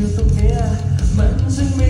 อยู่ตรงเนี้ยมันจึงไม่